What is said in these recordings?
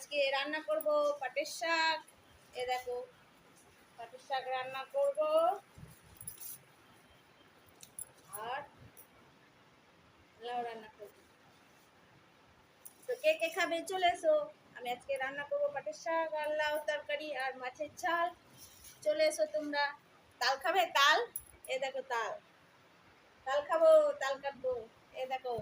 আজকে রান্না করব পাটের শাক। এ দেখো, পাটের শাক রান্না করব। আর লাউ রান্না করব। তো কে কে খাবে চলে এসো। আমি আজকে রান্না করব পাটের শাক আর লাউ তরকারি আর মাছের ঝাল। চলে এসো তোমরা। তাল খাবে? তাল? এ দেখো তাল। তাল খাব, তাল কাটবো। এ দেখো।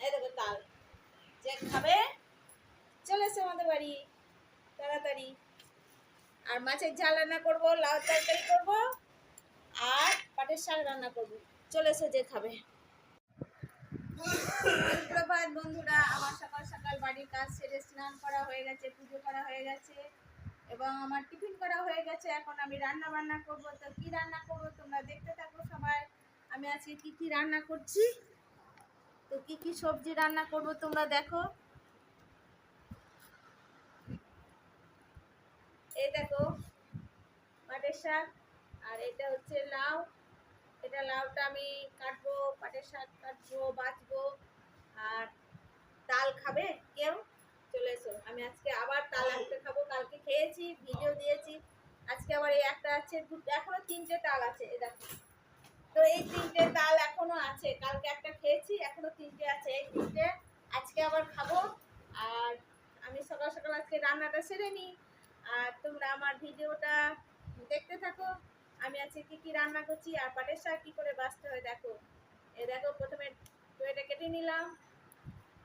এই দেখো তাল। যে খাবে, চলে এসো আমাদের বাড়ি। তাড়াতাড়ি। আর মাছের ঝাল রান্না করব লাউ তরকারি করব, আর পাটের শাক রান্না করব। চলে এসো যে খাবে। সুপ্রভাত বন্ধুরা, আমার সকাল সকাল বাড়ির কাজ সেরে স্নান করা হয়ে গেছে, পুজো করা হয়ে গেছে, এবং আমার টিফিন করা হয়ে গেছে। এখন আমি রান্না বান্না করব। তো কি রান্না করব তোমরা দেখতে থাকো সবাই। আমি আজকে কি কি রান্না করছি? তো কি কি সবজি রান্না করব তোমরা দেখো? এই দেখো, পাটের শাক, আর এটা হচ্ছে লাউ। এটা লাউটা আমি কাটবো, পাটের শাক কাটবো বাছবো আর তাল খাবে কেউ? চলে এসো, আমি আজকে আবার তাল একটা খাব, কালকে খেয়েছি, ভিডিও দিয়েছি। আজকে আবার এই একটা আছে এখনও তিনটে তাল আছে, এ দেখো। তো এই তিনটে তাল এখনও আছে। কালকে একটা খেয়েছি, এখনও তিনটে আছে। এই তিনটে আজকে আবার খাব। আর আমি সকাল সকাল আজকে রান্নাটা সেরে নিই। আর তোমরা আমার ভিডিওটা দেখতে থাকো। আমি আজকে কি কি রান্না করছি আর পাটের শাক কি করে বাঁচতে হয় দেখো। এ দেখো, প্রথমে টুয়েটা কেটে নিলাম।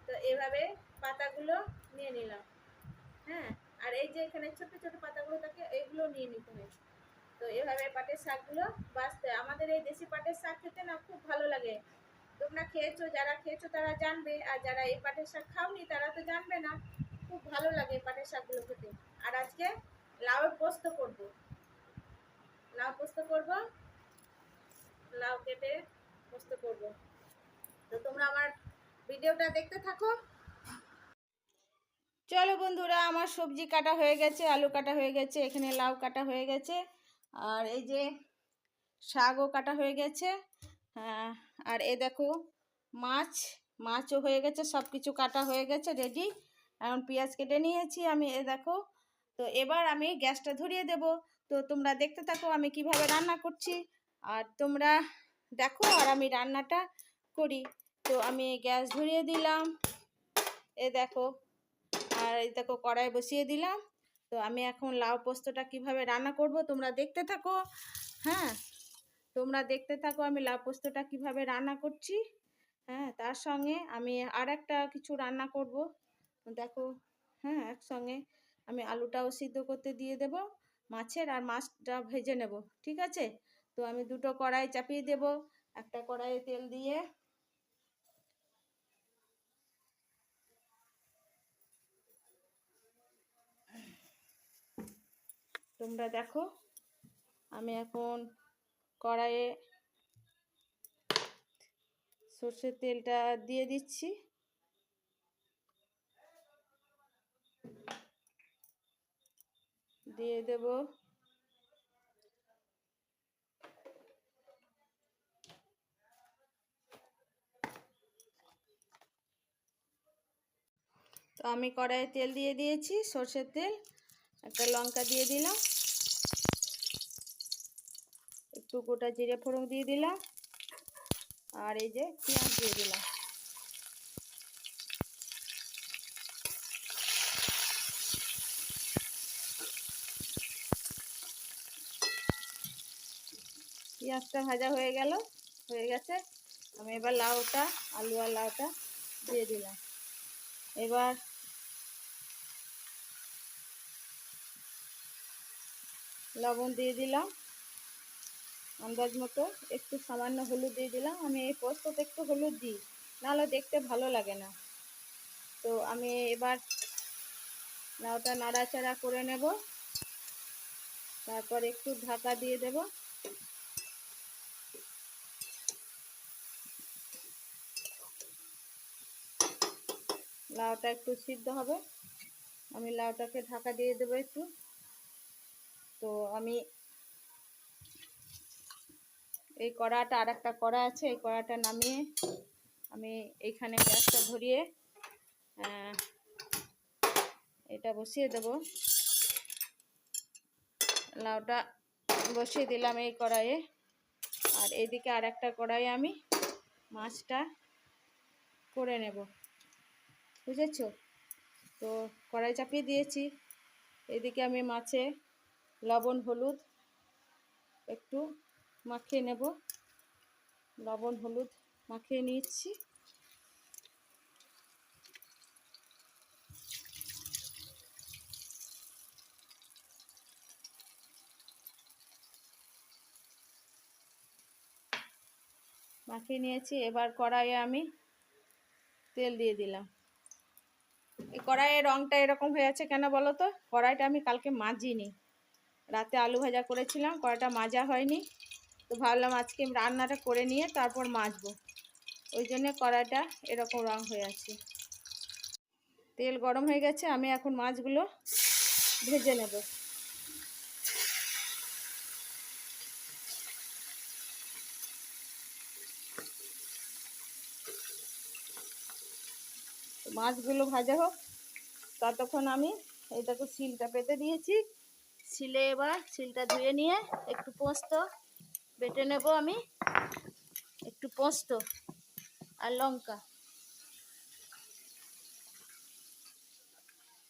তো এভাবে পাতাগুলো নিয়ে নিলাম। হ্যাঁ আর এই যে এখানে ছোট ছোট পাতাগুলো থাকে এগুলো নিয়ে নিতে হয় তো এভাবে পাটের শাকগুলো বাঁচতে আমাদের এই দেশি পাটের শাক খেতে না খুব ভালো লাগে। তোমরা খেয়েছো, যারা খেয়েছো তারা জানবে, আর যারা এই পাটের শাক খাওনি তারা তো জানবে না। খুব ভালো লাগে পাটের শাকগুলো খেতে। আর আজকে লাউয়ের পোস্ত করব। লাউ পোস্ত করব। লাউ কেটে পোস্ত করব। তো তোমরা আমার ভিডিওটা দেখতে থাকো। চলো বন্ধুরা, আমার সবজি কাটা হয়ে গেছে, আলু কাটা হয়ে গেছে, এখানে লাউ কাটা হয়ে গেছে। আর এই যে শাকও কাটা হয়ে গেছে। হ্যাঁ, আর এ দেখো মাছ মাছও হয়ে গেছে সব কিছু কাটা হয়ে গেছে রেডি এখন পেঁয়াজ কেটে নিয়েছি আমি এ দেখো। তো এবার আমি গ্যাসটা ধরিয়ে দেব। তো তোমরা দেখতে থাকো আমি কীভাবে রান্না করছি। আর তোমরা দেখো আর আমি রান্নাটা করি। তো আমি গ্যাস ধরিয়ে দিলাম। এ দেখো আর এই দেখো কড়াই বসিয়ে দিলাম। তো আমি এখন লাউ পোস্তটা কীভাবে রান্না করব তোমরা দেখতে থাকো। হ্যাঁ তোমরা দেখতে থাকো আমি লাউ পোস্তটা কীভাবে রান্না করছি। হ্যাঁ তার সঙ্গে আমি আর একটা কিছু রান্না করব। দেখো হ্যাঁ একসঙ্গে আমি আলুটাও সিদ্ধ করতে দিয়ে দেব, মাছের আর মাছটা ভেজে নেব, ঠিক আছে? তো আমি দুটো কড়াই চাপিয়ে দেব, একটা কড়াইয়ে তেল দিয়ে তোমরা দেখো, আমি এখন কড়াইয়ে সর্ষের তেলটা দিয়ে দিচ্ছি। দিয়ে দেব তো আমি কড়াইয়ে তেল দিয়ে দিয়েছি সর্ষের তেল। একটা লঙ্কা দিয়ে দিলাম। একটু গোটা জিরে ফোড়ন দিয়ে দিলাম। আর এই যে পেঁয়াজ দিয়ে দিলাম। পেঁয়াজটা ভাজা হয়ে গেল, হয়ে গেছে। আমি এবার লাউটা আলু আর লাউটা দিয়ে দিলাম। এবার লবণ দিয়ে দিলাম। আন্দাজ মতো একটু সামান্য হলুদ দিয়ে দিলাম। আমি এই পোস্ততে একটু হলুদ দিই, নাহলে দেখতে ভালো লাগে না। তো আমি এবার লাউটা নাড়াচাড়া করে নেব। তারপর একটু ঢাকা দিয়ে দেব। লাউটা একটু সিদ্ধ হবে। আমি লাউটাকে ঢাকা দিয়ে দেবো একটু। তো আমি এই কড়াটা আর একটা কড়া আছে, এই কড়াটা নামিয়ে আমি এইখানে গ্যাসটা ধরিয়ে এটা বসিয়ে দেব। লাউটা বসিয়ে দিলাম এই কড়াইয়ে। আর এদিকে আর একটা কড়াইয়ে আমি মাছটা করে নেব। বুঝেছ? তো কড়াই চাপিয়ে দিয়েছি। এদিকে আমি মাছে লবণ, হলুদ একটু মাখিয়ে নেব। লবণ, হলুদ মাখিয়ে নিচ্ছি। মাখিয়ে নিয়েছি। এবার কড়াইয়ে আমি তেল দিয়ে দিলাম। এই কড়াইয়ের রঙটা এরকম হয়ে আছে কেন বলো তো? কড়াইটা আমি কালকে মাজিনি। রাতে আলু ভাজা করেছিলাম কড়াইটা মাজা হয়নি। তো ভাবলাম আজকে রান্নাটা করে নিয়ে তারপর মাজবো। ওই জন্য কড়াইটা এরকম রং হয়ে আছে। তেল গরম হয়ে গেছে, আমি এখন মাছগুলো ভেজে নেব। মাছগুলো ভাজা হোক, ততক্ষণ আমি এটাকে শিলটা পেতে দিয়েছি। শিলে এবার শিলটা ধুয়ে নিয়ে একটু পোস্ত বেটে নেব আমি। একটু পোস্ত আর লঙ্কা।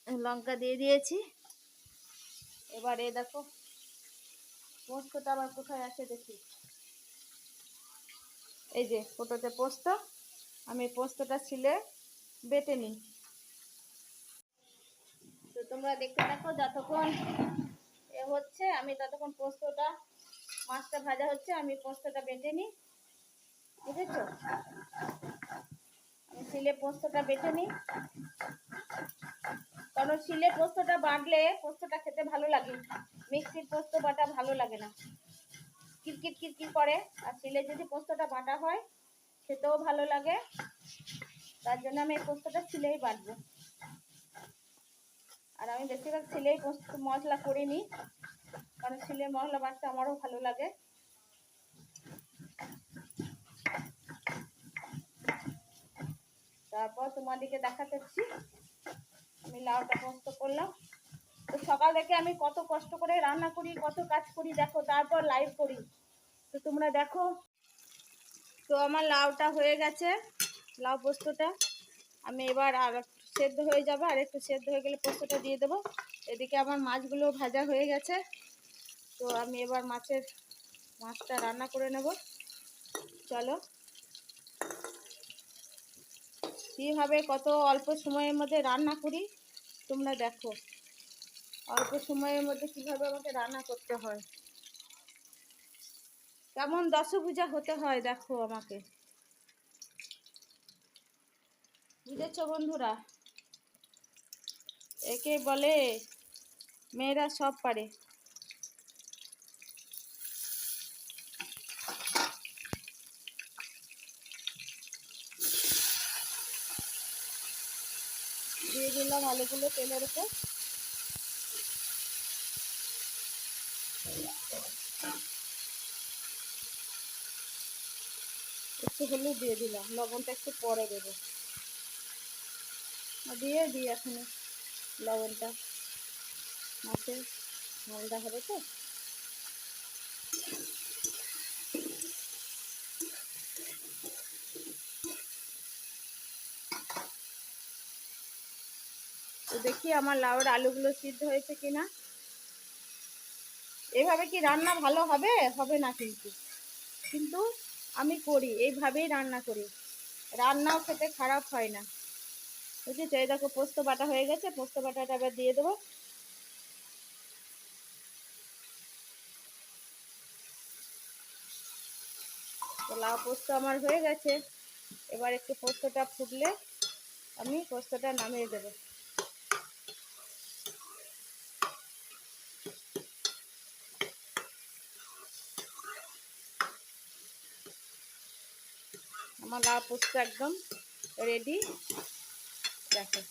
লঙ্কা দিয়ে দিয়েছি। এবার দেখো, পোস্তটা আবার কোথায় আছে দেখি। এই যে ফোটোতে পোস্ত, আমি পোস্তটা ছিলে বেটে নিই। তো তোমরা দেখতে থাকো যতক্ষণ হচ্ছে, আমি ততক্ষণ পোস্তটা, মাছটা ভাজা হচ্ছে, আমি পোস্তটা বেটে নিই। বুঝেছ? শিলে পোস্তটা বেটে নিই। কারণ শিলে পোস্তটা বাটলে পোস্তটা খেতে ভালো লাগে। মিক্সির পোস্ত বাটা ভালো লাগে না। কিরকির কিরকির করে। আর শিলে যদি পোস্তটা বাটা হয়, খেতেও ভালো লাগে। তার জন্য আমি এই পোস্তটা শিলেই বাটবো। আর আমি বেশিরভাগ শিলেই পোস্ত মশলা করে নিই। কারণ শিলে মশলা বাটতে আমারও ভালো লাগে। তারপর তোমাদেরকে দেখাতেছি আমি লাউটা পোস্ত করলাম। তো সকাল থেকে আমি কত কষ্ট করে রান্না করি, কত কাজ করি, দেখো, তারপর লাইভ করি। তো তোমরা দেখো, তো আমার লাউটা হয়ে গেছে, লাউ পোস্তটা। আমি এবার আর সেদ্ধ হয়ে যাবে, আর একটু সেদ্ধ হয়ে গেলে পোস্তটা দিয়ে দেবো। এদিকে আমার মাছগুলো ভাজা হয়ে গেছে। তো আমি এবার মাছের মাছটা রান্না করে নেব। চলো। কীভাবে কত অল্প সময়ের মধ্যে রান্না করি, তোমরা দেখো। অল্প সময়ের মধ্যে কীভাবে আমাকে রান্না করতে হয়। কেমন দশভুজা হতে হয় দেখো আমাকে। বুঝেছ বন্ধুরা? একে বলে মেয়েরা সব পারে। দিয়ে দিলাম আলুগুলো তেলের উপর। একটু হলুদ দিয়ে দিলাম, লবণটা একটু পরে দেবো। দিয়ে দিই এখানে লবণটা। মাছের ঝালটা হবে তো? দেখি আমার লাউর আলুগুলো সিদ্ধ হয়েছে কিনা। এভাবে কি রান্না ভালো হবে? হবে না কিন্তু। কিন্তু আমি করি, এইভাবেই রান্না করি। রান্নাও খেতে খারাপ হয় না। বুঝেছ এই দেখো, পোস্ত বাটা হয়ে গেছে, পোস্ত বাটাটা এবার দিয়ে দেবো। লাউ পোস্ত আমার হয়ে গেছে। এবার একটু পোস্তটা ফুটলে আমি পোস্তটা নামিয়ে দেবো। আমার লাউ পোস্ত একদম রেডি দেখো,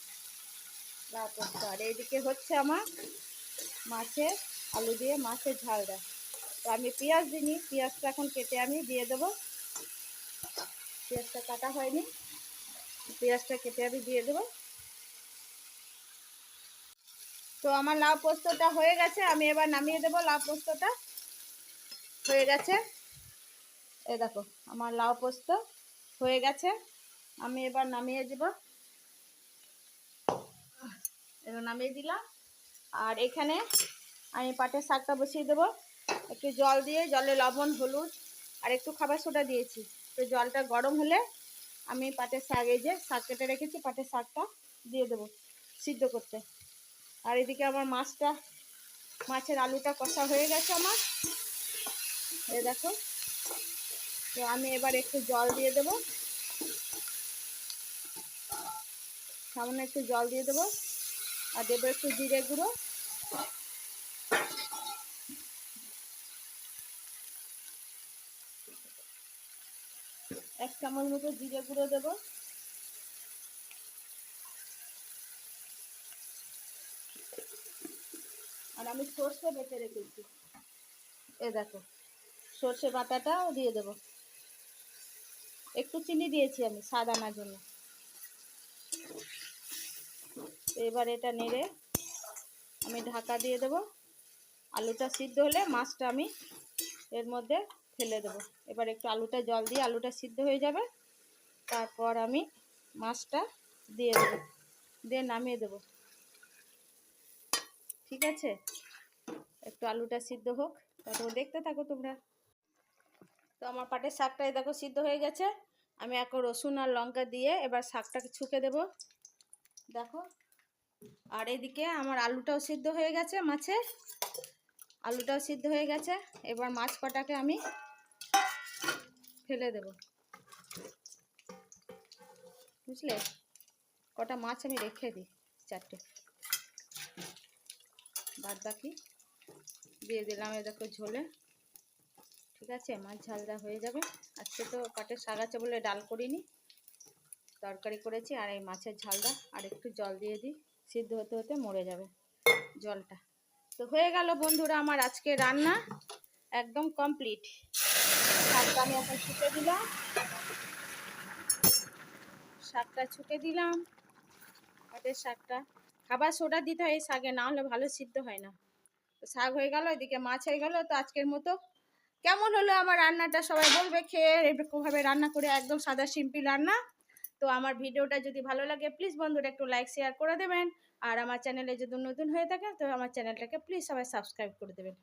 লাউ পোস্ত। আর এইদিকে হচ্ছে আমার মাছের আলু দিয়ে মাছের ঝালটা তো আমি পেঁয়াজ দিইনি, পেঁয়াজটা এখন কেটে আমি দিয়ে দেবো। পেঁয়াজটা কাটা হয়নি, পেঁয়াজটা কেটে আমি দিয়ে দেবো। তো আমার লাউ পোস্তটা হয়ে গেছে, আমি এবার নামিয়ে দেবো লাউ পোস্তটা। হয়ে গেছে। এ দেখো, আমার লাউ পোস্ত হয়ে গেছে। আমি এবার নামিয়ে দেব। এবার নামিয়ে দিলাম। আর এখানে আমি পাটের শাকটা বসিয়ে দেবো। একটু জল দিয়ে, জলে লবণ, হলুদ, আর একটু খাবার সোডা দিয়েছি। তো জলটা গরম হলে আমি পাটের শাক, এই যে শাক কেটে রেখেছি, পাটের শাকটা দিয়ে দেবো সিদ্ধ করতে। আর এদিকে আমার মাছটা, মাছের আলুটা কষা হয়ে গেছে আমার। এ দেখো। তো আমি এবার একটু জল দিয়ে দেবো। সামনে একটু জল দিয়ে দেবো আর দেবো একটু জিরে গুঁড়ো। এক চামচ মতো জিরে গুঁড়ো দেবো। আর আমি সর্ষে বেটে রেখেছি। এ দেখো, সর্ষে বাটাটাও দিয়ে দেবো। একটু চিনি দিয়েছি আমি, স্বাদ আনার জন্য। এবার এটা নেড়ে আমি ঢাকা দিয়ে দেবো। আলুটা সিদ্ধ হলে মাছটা আমি এর মধ্যে ফেলে দেবো। এবার একটু আলুটা জল দিয়ে আলুটা সিদ্ধ হয়ে যাবে। তারপর আমি মাছটা দিয়ে দেবো, দিয়ে নামিয়ে দেবো। ঠিক আছে? একটু আলুটা সিদ্ধ হোক। তারপর দেখতে থাকো তোমরা। তো আমার পাটের শাকটাই দেখো সিদ্ধ হয়ে গেছে। আমি এখন রসুন আর লঙ্কা দিয়ে এবার শাকটাকে ছুকে দেব। দেখো। আর এদিকে আমার আলুটাও সিদ্ধ হয়ে গেছে মাছের আলুটাও সিদ্ধ হয়ে গেছে। এবার মাছ কটাকে আমি ফেলে দেব। বুঝলে? কটা মাছ আমি রেখে দিই চারটে। বাদ বাকি দিয়ে দিলাম এ দেখো ঝোলে। ঠিক আছে? মাছ ঝালদা হয়ে যাবে। আজকে তো পাটের শাক আছে বলে ডাল করিনি। তরকারি করেছি আর এই মাছের ঝালটা। আর একটু জল দিয়ে দিই, সিদ্ধ হতে হতে মরে যাবে জলটা। তো হয়ে গেল বন্ধুরা আমার আজকে রান্না, একদম কমপ্লিট শাকটা আমি এখন ছুটে দিলাম। শাকটা ছুটে দিলাম। পাটের শাকটা। খাবার সোডা দিতে হয় এই শাকে, না হলে ভালো সিদ্ধ হয় না। তো শাক হয়ে গেল, এদিকে মাছ হয়ে গেল। তো আজকের মতো কেমন হলো আমার রান্নাটা? সবাই বলবে, খেয়ে এরকমভাবে রান্না করে একদম সাদা সিম্পল রান্না। তো আমার ভিডিওটা যদি ভালো লাগে প্লিজ বন্ধুরা একটু লাইক শেয়ার করে দেবেন। আর আমার চ্যানেলে যদি নতুন হয়ে থাকে, তো আমার চ্যানেলটাকে প্লিজ সবাই সাবস্ক্রাইব করে দেবেন।